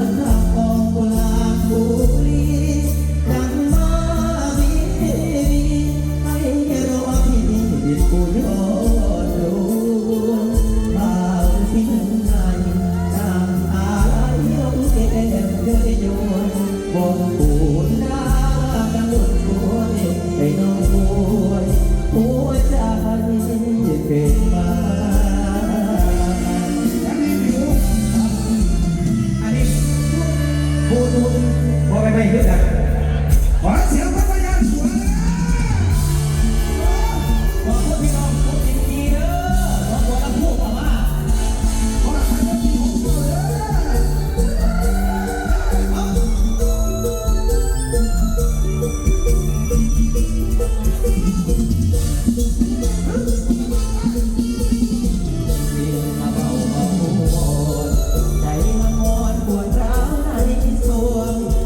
รั ส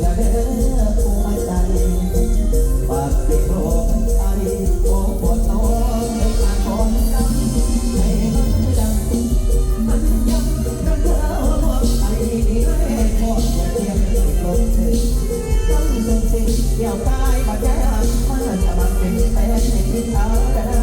และเด้อผู้ไม่ใจปากสิโครกไอโอ้ปวดน้องในทางของน้ำให้มันดังมันยังกันเด้อหมดไอนี่แม่ยัวเทียมไม่งถึอย่ยตายบาแย่มันจะมัเป็นแฟนในทิศทาง